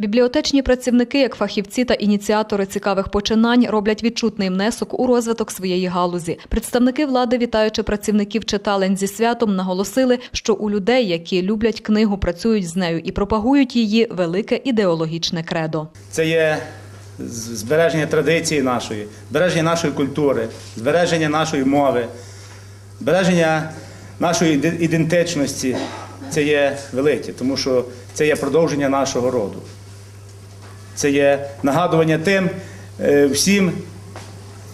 Бібліотечні працівники, як фахівці та ініціатори цікавих починань, роблять відчутний внесок у розвиток своєї галузі. Представники влади, вітаючи працівників читалень зі святом, наголосили, що у людей, які люблять книгу, працюють з нею і пропагують її, велике ідеологічне кредо. Це є збереження традиції нашої, збереження нашої культури, збереження нашої мови, збереження нашої ідентичності. Це є велике, тому що це є продовження нашого роду. Це є нагадування тим е, всім,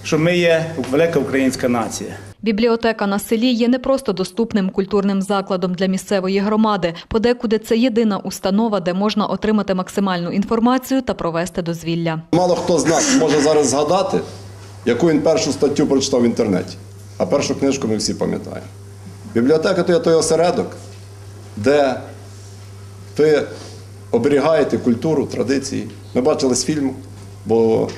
що ми є велика українська нація. Бібліотека на селі є не просто доступним культурним закладом для місцевої громади. Подекуди це єдина установа, де можна отримати максимальну інформацію та провести дозвілля. Мало хто з нас може зараз згадати, яку він першу статтю прочитав в інтернеті, а першу книжку ми всі пам'ятаємо. Бібліотека то є той осередок, де ви оберігаєте культуру, традиції. Ми бачили з фільму, бо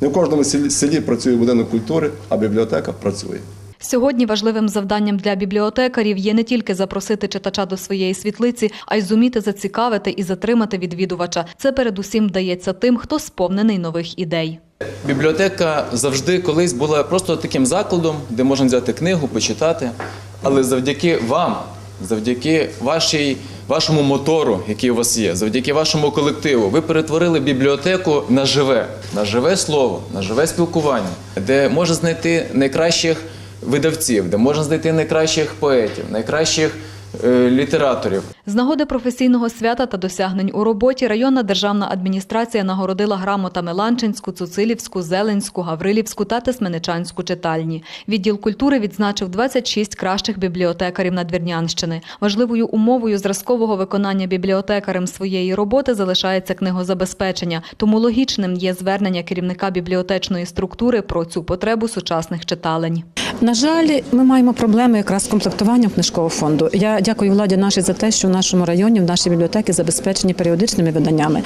не в кожному селі, селі працює будинок культури, а бібліотека працює. Сьогодні важливим завданням для бібліотекарів є не тільки запросити читача до своєї світлиці, а й зуміти зацікавити і затримати відвідувача. Це передусім вдається тим, хто сповнений нових ідей. Бібліотека завжди колись була просто таким закладом, де можна взяти книгу, почитати. Але завдяки вам, завдяки вашій, вашому мотору, який у вас є, завдяки вашому колективу, ви перетворили бібліотеку на живе, на живе слово, на живе спілкування, де можна знайти найкращих видавців, де можна знайти найкращих поетів, найкращих літераторів. З нагоди професійного свята та досягнень у роботі районна державна адміністрація нагородила грамотами Ланчинську, Цуцилівську, Зеленську, Гаврилівську та Тисменичанську читальні. Відділ культури відзначив 26 кращих бібліотекарів Надвірнянщини. Важливою умовою зразкового виконання бібліотекарем своєї роботи залишається книгозабезпечення, тому логічним є звернення керівника бібліотечної структури про цю потребу сучасних читалень. На жаль, ми маємо проблеми якраз з комплектуванням книжкового фонду. Я дякую владі нашій за те, що в нашому районі, в нашій бібліотеці забезпечені періодичними виданнями.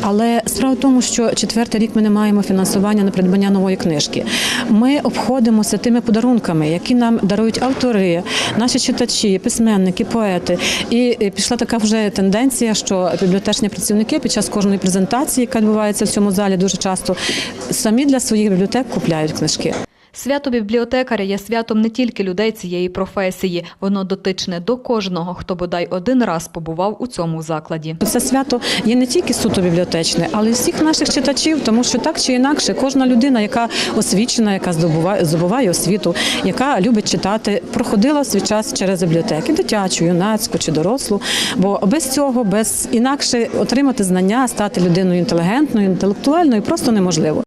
Але справа в тому, що четвертий рік ми не маємо фінансування на придбання нової книжки. Ми обходимося тими подарунками, які нам дарують автори, наші читачі, письменники, поети. І пішла така вже тенденція, що бібліотечні працівники під час кожної презентації, яка відбувається в цьому залі, дуже часто самі для своїх бібліотек купляють книжки. Свято бібліотекаря є святом не тільки людей цієї професії, воно дотичне до кожного, хто бодай один раз побував у цьому закладі. Це свято є не тільки суто бібліотечне, але й всіх наших читачів, тому що так чи інакше, кожна людина, яка освічена, яка здобуває, здобуває освіту, яка любить читати, проходила свій час через бібліотеки, дитячу, юнацьку чи дорослу. Бо без цього, без інакше отримати знання, стати людиною інтелігентною, інтелектуальною просто неможливо.